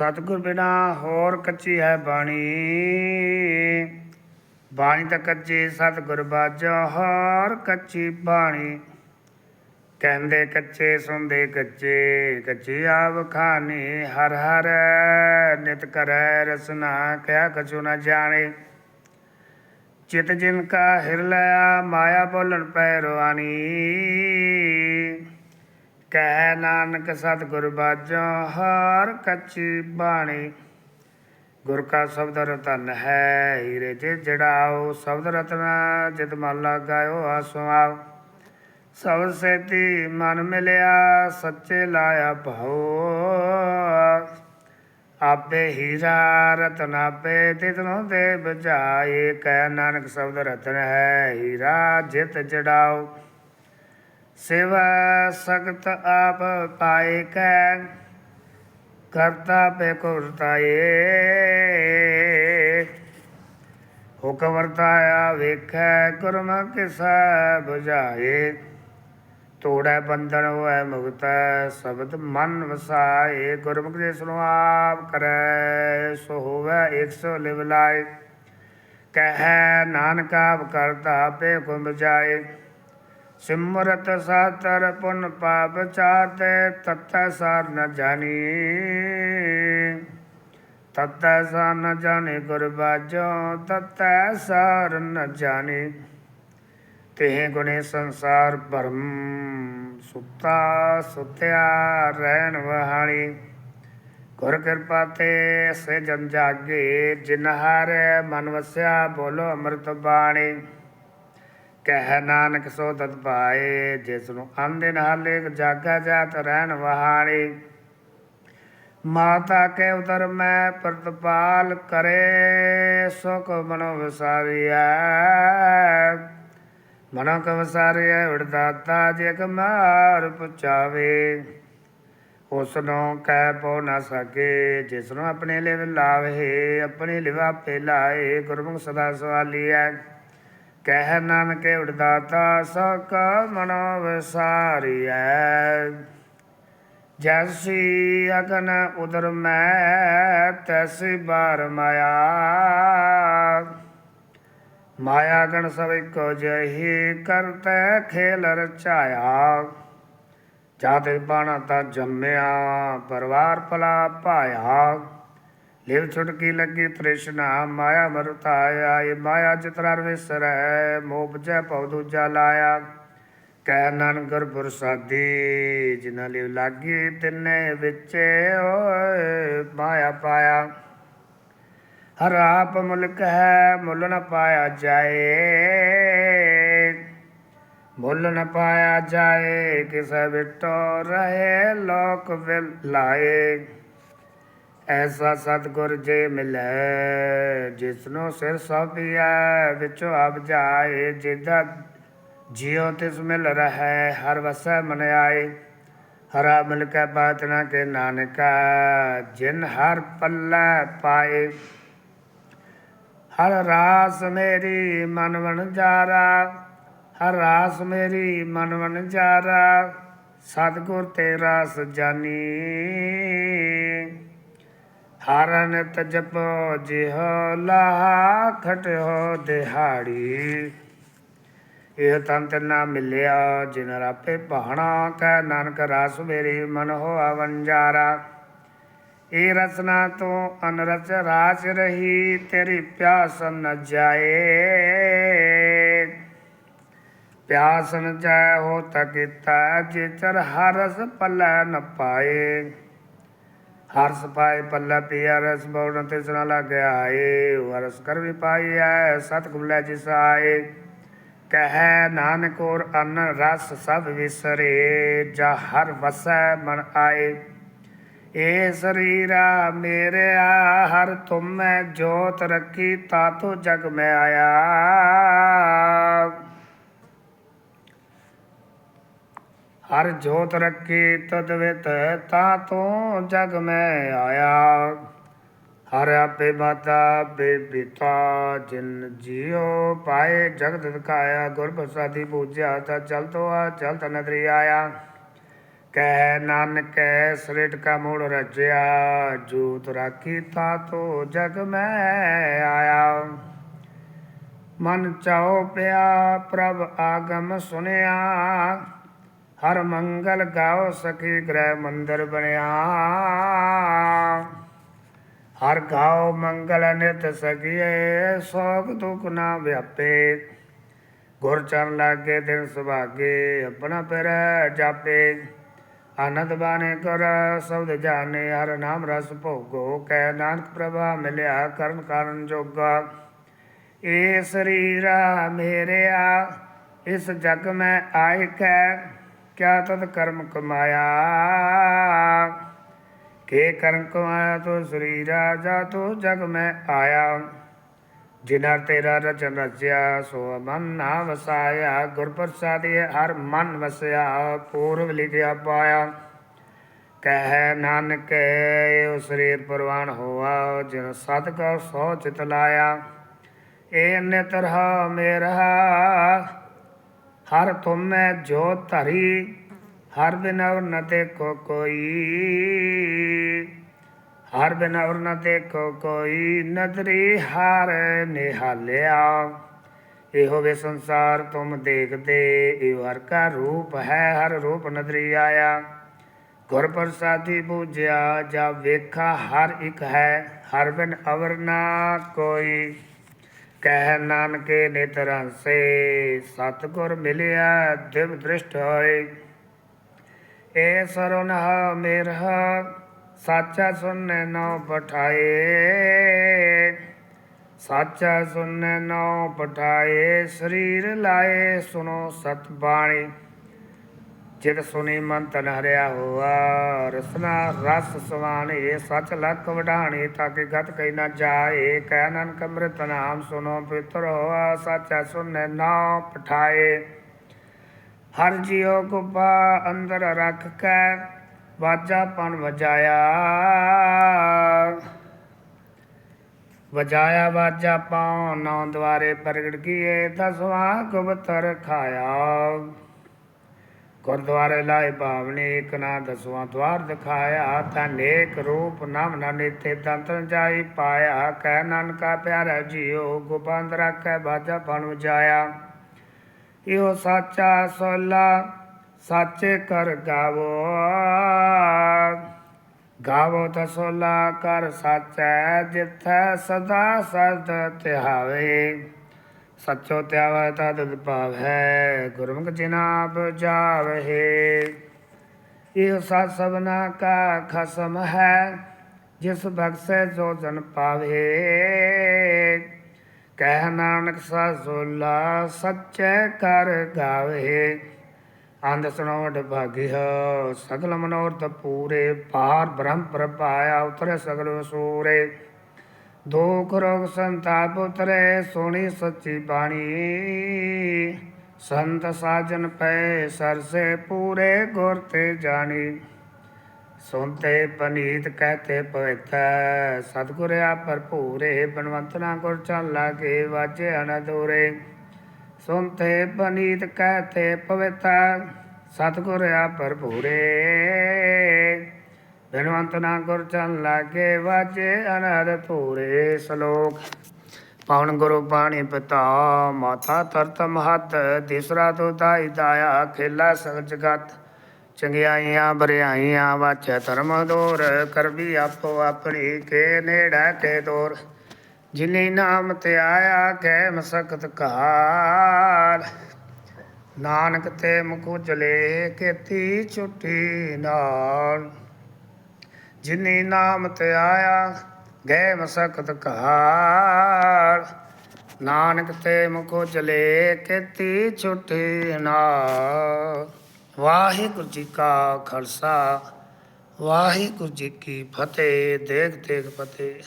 ਸਤਿਗੁਰ ਬਿਨਾ ਹੋਰ ਕੱਚੀ ਹੈ ਬਾਣੀ। ਬਾਣੀ ਤਾਂ ਕੱਚੀ, ਸਤਿਗੁਰ ਬਾਝੋ ਹੋਰ ਕੱਚੀ ਬਾਣੀ। ਕਹਿੰਦੇ ਕੱਚੇ, ਸੁਣਦੇ ਕੱਚੇ, ਕੱਚੀ ਆਵ ਖਾਨੀ ਹਰ ਹਰ ਨਿਤ ਕਰੈ ਰਸਨਾ, ਕਿਆ ਕਛੂ ਨ ਜਾਣੇ। ਚਿਤ ਜਿਨ ਕਾ ਹਿਰ ਲਿਆ ਮਾਇਆ ਬੋਲਣ ਪੈ ਰਵਾਨੀ। ਕਹਿ ਨਾਨਕ ਸਤਿਗੁਰ ਬਾਝੋ ਹਰ ਕੱਚੀ ਬਾਣੀ। ਗੁਰ ਕਾ ਸ਼ਬਦ ਰਤਨ ਹੈ ਹੀਰੇ ਜੇ ਜੜਾਓ, ਸ਼ਬਦ ਰਤਨ ਜਿਤ ਮਨ ਲਾਗਾਇਓ ਆਸਵਾਓ ਸਭ ਸੇਤੀ ਮਨ ਮਿਲਿਆ, ਸੱਚੇ ਲਾਇਆ ਭਾਉ। ਆਪੇ ਹੀਰਾ ਰਤਨ ਆਪੇ ਤਿਤਨੋਂ ਦੇ ਬਜਾਏ ਕਹਿ ਨਾਨਕ ਸ਼ਬਦ ਰਤਨ ਹੈ ਹੀਰਾ, ਜਿਤ ਜੜਾਓ। ਸਿਵ ਸਖਤ ਆਪ ਪਾਏ ਕੈ, ਕਰਤਾ ਪੇ ਕੁਰਤਾਏ ਹੁਕਮ ਵਰਤਾਇਆ ਵੇਖੈ ਗੁਰਮ ਕਿਸੈ 부ਝਾਏ ਤੋੜੈ ਬੰਧਨ ਹੋਇ ਮੁਕਤੈ, ਸ਼ਬਦ ਮਨ ਵਸਾਏ। ਗੁਰਮੁਖ ਦੇ ਸੁਨੋ ਆਪ ਕਰੈ, ਸੋ ਹੋਵੈ ਇਕ ਲਿਵ ਲਾਏ। ਕਹਿ ਨਾਨਕ ਆਪ ਕਰਤਾ ਪੇ ਕੁੰਭ ਜਾਏ। ਸਿਮਰਤ ਸਾਤਰ ਪੁਨ ਪਾਪ ਚਾਤੇ, ਤਤੈ ਸਾਰ ਨ ਜਾਣੀ। ਤਤੈ ਸਾਰ ਨ ਜਾਣੇ ਗੁਰ ਬਾਝੋ ਤਤੈ ਸਾਰ ਨ ਜਾਣੇ। ਤੇ ਗੁਣੇ ਸੰਸਾਰ ਭਰਮ, ਸੁਤਾ ਸੁਤਿਆ ਰਹਿਣ ਵਹਾਣੀ। ਗੁਰ ਕਿਰਪਾ ਤੇ ਸੇ ਜਨ ਜਾਗੇ, ਜਿਨ ਮਨ ਵਸਿਆ ਬੋਲੋ ਅੰਮ੍ਰਿਤ ਬਾਣੀ। ਕਹਿ ਨਾਨਕ ਸੋ ਤਤ ਪਾਏ, ਜਿਸ ਨੂੰ ਆਂਦੇ ਨਾਲ ਜਾਗਾ ਜਾਤ ਰਹਿਣ ਵਹਾਣੀ। ਮਾਤਾ ਕੇ ਉਦਰ ਮੈਂ ਪ੍ਰਤਪਾਲ ਕਰੇ, ਸੁਖ ਮਨੋ ਵਿਸਾਰੀਐ। ਮਨੋ ਕ ਵਿਸਾਰੀਐ ਉਡਦਾਤਾ ਜੇ ਕਮਾਰ ਪੁਚਾਵੇ। ਉਸ ਨੂੰ ਕਹਿ ਪੋ ਨਾ ਸਕੇ, ਜਿਸ ਨੂੰ ਆਪਣੇ ਲਿਵ ਲਾਵੇ, ਆਪਣੇ ਲਿਵਾ ਆਪੇ ਲਾਏ, ਗੁਰਮੁਖ ਸਦਾ ਸਵਾਲੀਐ। ਕਹਿ ਨਾਨਕੇ ਉਡਦਾਤਾ ਸਕ ਮਨੋ ਵਿਸਾਰੀਐ ਜੈਸੀ ਅਗਨ ਉਦਰ ਮੈਂ, ਤੈਸੀ ਬਾਰ ਮਾਇਆ। ਮਾਇਆ ਗਣ ਸਭ ਇੱਕੋ ਜਹੀ ਕਰਤੈ, ਖੇਲ ਰਚਾਇਆ। ਜਾਤੇ ਬਾਣਾ ਤਾਂ ਜੰਮਿਆ, ਪਰਵਾਰ ਪਲਾ ਪਾਇਆ ਲਿਵ ਛੁਟਕੀ ਲੱਗੀ ਤ੍ਰਿਸ਼ਨਾ, ਮਾਇਆ ਮਰਤਾਇਆ, ਇਹ ਮਾਇਆ ਚਿਤਰਾਰ ਵਿਸਰੈ ਮੋਹ ਬਜੈ ਭਉ ਦੂਜਾ ਲਾਇਆ। ਕਹਿ ਨਾਨਕ ਪ੍ਰਸਾਦੀ ਜਿਨਾ ਲਿਵ ਲਾਗੀ ਤਿੰਨੇ ਵਿੱਚ ਓਏ ਮਾਇਆ ਪਾਇਆ। ਹਰ ਆਪ ਮੁਲਕ ਹੈ, ਮੁੱਲ ਨ ਪਾਇਆ ਜਾਏ। ਮੁੱਲ ਨ ਪਾਇਆ ਜਾਏ, ਕਿਸੇ ਵਿਟੋ ਰਹੇ ਲੋਕ ਵਿਲ ਲਾਏ। ਐਸਾ ਸਤਿਗੁਰ ਜੇ ਮਿਲੈ, ਜਿਸਨੂੰ ਸਿਰ ਸਭਿਆ ਵਿੱਚੋਂ ਆਪ ਜਾਏ ਜਿਦਾ ਜਿਉ ਤਿਸ ਮਿਲ ਰਹੈ, ਹਰ ਵਸੈ ਮਨ ਆਏ। ਹਰਾ ਮਿਲ ਕੇ ਬਾਤ ਨਾ ਕੇ ਨਾਨਕਾ, ਜਿਨ ਹਰ ਪੱਲਾ ਪਾਏ। ਹਰ ਰਾਸ ਮੇਰੀ ਮਨ ਵਣ ਜਾਰਾ, ਹਰ ਰਾਸ ਮੇਰੀ ਮਨ ਵਣ ਜਾਰਾ, ਸਤਿਗੁਰ ਤੇ ਰਾਸ ਹਾਰਨ ਹਰ ਨਿਤ ਜਪੋ ਖਟਿਓ ਦਿਹਾੜੀ। ਇਹ ਤੰਤ ਨਾ ਮਿਲਿਆ, ਜਿਨ ਰਾਪੇ ਪਹਾਣਾ ਕਹਿ ਨਾਨਕ ਰਸ ਮੇਰੀ ਮਨ ਹੋਆ ਵੰਜਾਰਾ ਇਹ ਰਸਨਾ ਤੋਂ ਅਨਰਸ ਰਾਸ ਰਹੀ, ਤੇਰੀ ਪਿਆਸ ਨ ਜਾਏ। ਪਿਆਸ ਨ ਜਾਏ ਹੋ ਤਕਿਤਾ ਜੇ ਚਰ ਹਰਸ ਪੱਲੇ ਨ ਪਾਏ। ਹਰਸ ਪਾਏ ਪੱਲਾ ਪਿਆ ਰਸ ਬਉਣ ਤੇ ਸੁਣਾ ਲੱਗਿਆ ਏ ਹਰਸ ਕਰ ਵੀ ਪਾਈ ਐ, ਸਤਿਗੁਰ ਲੈ ਜਿਸ ਆਏ। ਕਹਿ ਨਾਨਕ ਔਰ ਅਨ ਰਸ ਸਭ ਵਿਸਰੇ, ਜਾ ਹਰ ਵਸੈ ਮਨ ਆਏ। ਏ ਸਰੀਰਾ ਮੇਰਿਆ, ਹਰ ਤੁਮੈ ਜੋਤ ਰੱਖੀ ਤਾਤੋ ਜਗ ਮੈਂ ਆਇਆ। ਹਰ ਜੋਤ ਰੱਖੀ ਤਦ ਵਿਤ ਤਾਤੋ ਜਗ ਮੈਂ ਆਇਆ। ਹਰ ਆਪੇ ਮਾਤਾ ਆਪੇ ਪਿਤਾ ਜਿਨ ਜਿਉ ਪਾਏ ਜਗਤ ਦਿਖਾਇਆ, ਗੁਰ ਪ੍ਰਸਾਦੀ ਪੂਜਿਆ ਤਾ ਚਲ ਤੋ ਆ ਚਲ ਤ ਨਦਰੀ ਆਇਆ। ਕਹਿ ਨਾਨਕੈ ਸ੍ਰਿਟ ਕਾ ਮੂੜ ਰਚਿਆ, ਜੂਤ ਰਾਖੀ ਤਾ ਤੋ ਜਗ ਮੈਂ ਆਇਆ। ਮਨ ਚਾਉ ਪਿਆ ਪ੍ਰਭ ਆਗਮ ਸੁਨਿਆ ਹਰ ਮੰਗਲ ਗਾਓ ਸਖੀ ਗ੍ਰਹਿ ਮੰਦਰ ਬਣਿਆ। ਹਰ ਗਾਓ ਮੰਗਲ ਨਿਤ ਸਖੀਏ, ਸੋਗ ਦੁਖ ਨਾ ਵਿਆਪੇ। ਗੁਰ ਚਰਨ ਲਾਗੇ ਦਿਨ ਸੁਭਾਗੇ, ਆਪਣਾ ਪਿਰ ਜਾਪੇ। ਆਨੰਦ ਬਾਣੇ ਕਰ, ਸਬਦ ਜਾਣੇ, ਹਰ ਨਾਮ ਰਸ ਭੋਗੋ। ਕਹਿ ਨਾਨਕ ਪ੍ਰਭਾ ਮਿਲਿਆ, ਕਰਨ ਕਾਰਨ ਜੋਗਾ। ਏ ਸਰੀਰਾ ਮੇਰਿਆ, ਇਸ ਜਗ ਮੈਂ ਆਇਕੈ ਕਿਆ ਤਦ ਕਰਮ ਕਮਾਇਆ। ਕੇ ਕਰਮ ਕਮਾਇਆ ਤੋ ਸਰੀਰਾ ਜਾ ਤੋ ਜਗ ਮੈਂ ਆਇਆ। ਜਿਨਾ ਤੇਰਾ ਰਚਨ ਰਚਿਆ, ਸੋ ਮਨ ਨਾ ਵਸਾਇਆ। ਗੁਰ ਪ੍ਰਸਾਦਿ ਹਰ ਮਨ ਵਸਿਆ ਪੂਰਵ ਲਿਖਿਆ ਪਾਇਆ। ਕਹਿ ਨਾਨਕ, ਇਹ ਸਰੀਰ ਪ੍ਰਵਾਨ ਹੋਆ, ਜਿਨ ਸਤ ਕਾ ਸੋ ਚਿਤ ਲਾਇਆ। ਏ ਨਿਤਰਹਾ ਮੇਰਾ ਹਰ ਤੁਮੈ ਜੋ ਧਰੀ, ਹਰ ਬਿਨਵ ਨ ਦੇਖੋ ਕੋਈ। ਹਰ ਬਿਨਵ ਨ ਦੇਖੋ ਕੋਈ ਨਦਰੀ ਹਰ ਨਿਹਾਲਿਆ। ਇਹੋ ਵੇ ਸੰਸਾਰ ਤੁਮ ਦੇਖਦੇ, ਇਹ ਹਰ ਕਾ ਰੂਪ ਹੈ, ਹਰ ਰੂਪ ਨਦਰੀ ਆਇਆ। ਗੁਰ ਪ੍ਰਸਾਦੀ ਬੂਝਿਆ, ਜਾ ਵੇਖਾ ਹਰ ਇੱਕ ਹੈ, ਹਰ ਬਿਨ ਅਵਰ ਨਾ ਕੋਈ। ਕਹਿ ਨਾਨਕੇ ਨਿਤਰਾਂ ਸੇ ਸਤਗੁਰ ਮਿਲਿਆ ਦਿਵ ਦ੍ਰਿਸ਼ਟ ਹੋਏ। ਏ ਸਰੁਨ ਮੇਰਾ ਸਾਚਾ ਸੁਨੈ ਨੋ ਪਠਾਏ। ਸਾਚਾ ਸੁਨੈ ਨੋ ਪਠਾਏ, ਸਰੀਰ ਲਾਏ ਸੁਨੋ ਸਤ ਬਾਣੀ। ਜਿਤ ਸੁਣੀ ਮਨ ਤਨ ਹਰਿਆ ਹੋਆ, ਰਸਨਾ ਰਸ ਸਵਾਣੇ, ਸਚ ਲਖ ਵਢਾਣੇ ਤਾਂ ਕਿ ਗਤ ਕੈ ਨਾ ਜਾਏ, ਕਹਿ ਨਾਨਕ ਅੰਮ੍ਰਿਤ ਨਾਮ ਸੁਨੋ ਪਿਤਰ ਹੋਆ, ਸਾਚਾ ਸੁਨੈ ਨਾ ਪਠਾਏ। ਹਰ ਜਿਉ ਗੁਪਾ ਅੰਦਰ ਰੱਖ ਕੇ, ਵਾਜਾ ਪਨ ਵਜਾਇਆ। ਵਜਾਇਆ ਵਾਜਾ ਪਾਉ ਨੌ ਦਵਾਰੇ ਪ੍ਰਗਟ ਕੀਏ, ਦਸਵਾਂ ਗੁਪਤਰ ਖਾਇਆ। ਗੁਰਦੁਆਰੇ ਲਾਏ ਭਾਵਨੀ ਇੱਕ ਨਾ ਦਸਵਾਂ ਦਵਾਰ ਦਿਖਾਇਆ ਤਾਂ ਨੇਕ ਰੂਪ ਨਾਮ ਨਾ ਨੀਤੇ ਦੰਤਨ ਜਾਈ ਪਾਇਆ। ਕਹਿ ਨਾਨਕਾ ਪਿਆਰਾ ਜੀਓ ਗੁਪੰਦ ਰੱਖੈ ਬਾਜਾ ਪਨ ਜਾਇਆ ਇਹੋ ਸਾਚਾ ਸੋਲਾ ਸਾਚੇ ਕਰ ਗਾਵੋ। ਗਾਵੋ ਤਾਂ ਸੋਲਾ ਕਰ ਸਾਚੈ, ਜਿਥੈ ਸਦਾ ਸਦ ਤਿਹਾਵੇ। ਸੱਚੋ ਤਿਆਵੈ ਤਦ ਭਾਵੈ, ਗੁਰਮੁਖ ਜਿਨਾ ਬੁਝਾਵਹਿ ਇਹ ਸਤ ਸਭਨਾ ਕਾ ਖਸਮ ਹੈ, ਜਿਸ ਬਖਸ਼ੈ ਜੋ ਜਨ ਪਾਵੇ। ਕਹਿ ਨਾਨਕ ਸੋਲਾ ਸੱਚੇ ਕਰ ਗਾਵੇ। ਅੰਧ ਸੁਣੋਟ ਭਾਗਿਆ ਸਗਲ ਮਨੋਰਥ ਪੂਰੇ। ਪਾਰ ਬ੍ਰਹਮ ਪ੍ਰਭਾਇਆ, ਉਤਰੇ ਸਗਲ ਵਸੂਰੇ। ਦੁਖ ਰੋਗ ਸੰਤਾਪ ਉਤਰੇ, ਸੋਣੀ ਸੱਚੀ ਬਾਣੀ। ਸੰਤ ਸਾਜਨ ਪੈ, ਸਰਸੇ ਪੂਰੇ ਗੁਰ ਤੇ ਜਾਣੀ। ਸੁਨਤੇ ਪਨੀਤ ਕਹਤੇ ਪਵਿੱਤ ਸਤਿਗੁਰ ਆ ਭਰਪੂਰੇ ਬਨਵੰਤ ਨਾ ਗੁਰ ਚਲ ਕੇ ਵਾਜੇ ਅਨਦੂਰੇ ਸੁਨਤੇ ਪਨੀਤ ਕਹਤੇ ਪਵਿੱਤ ਸਤਿਗੁਰ ਆ ਭਰਪੂਰੇ ਬਨਵੰਤ ਨਾ ਗੁਰ ਚਲ ਲਾਗੇ ਵਾਜੇ ਅਨਦ ਧੂਰੇ ਸ਼ਲੋਕ। ਪਵਨ ਗੁਰੂ ਪਾਣੀ ਪਿਤਾ, ਮਾਤਾ ਤਰਤ ਮਹਤ, ਤੀਸਰਾ ਤੋ ਦਾਈ ਦਾਇਆ ਖੇਲਾ ਸਗਲ ਜਗਤ। ਚੰਗਿਆਈਆਂ ਬਰਿਆਈਆਂ ਵਾਚੈ ਧਰਮ ਦੋਰ, ਕਰਵੀ ਆਪੋ ਆਪਣੀ ਕੇ ਨੇੜਾ ਕੇ ਦੋਰ ਜਿਨੇ ਨਾਮ ਤੇ ਆਇਆ ਕੈ ਮਸਕਤ ਕਾਲ ਨਾਨਕ ਤੇ ਮੁਕੁ ਚਲੇ ਕੀਤੀ ਛੁੱਟੀ ਨਾਲ। ਜਿਨੇ ਨਾਮ ਤੇ ਆਇਆ ਗਏ ਮਸਕਤ ਕਾਲ ਨਾਨਕ ਤੇ ਮੁਕੋ ਚਲੇ ਕੀਤੀ ਛੁੱਟੀ ਨਾ ਵਾਹਿਗੁਰੂ ਜੀ ਕਾ ਖਾਲਸਾ, ਵਾਹਿਗੁਰੂ ਜੀ ਕੀ ਫਤਿਹ ਦੇਖ ਦੇਖ ਫਤਿਹ।